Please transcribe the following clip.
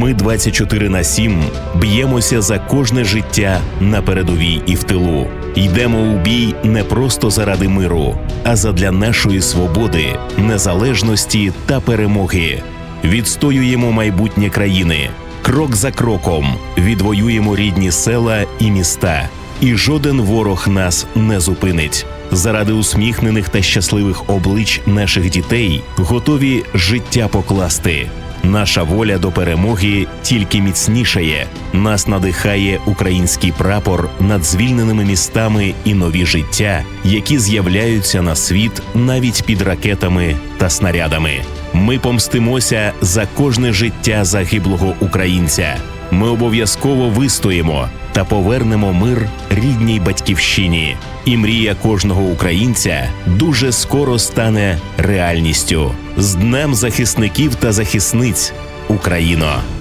Ми 24 на 7 б'ємося за кожне життя на передовій і в тилу. Йдемо у бій не просто заради миру, а задля нашої свободи, незалежності та перемоги. Відстоюємо майбутнє країни. Крок за кроком відвоюємо рідні села і міста. І жоден ворог нас не зупинить. Заради усміхнених та щасливих облич наших дітей готові життя покласти. Наша воля до перемоги тільки міцнішає. Нас надихає український прапор над звільненими містами і нові життя, які з'являються на світ навіть під ракетами та снарядами. Ми помстимося за кожне життя загиблого українця. Ми обов'язково вистоїмо та повернемо мир рідній батьківщині. І мрія кожного українця дуже скоро стане реальністю. З Днем захисників та захисниць Україно!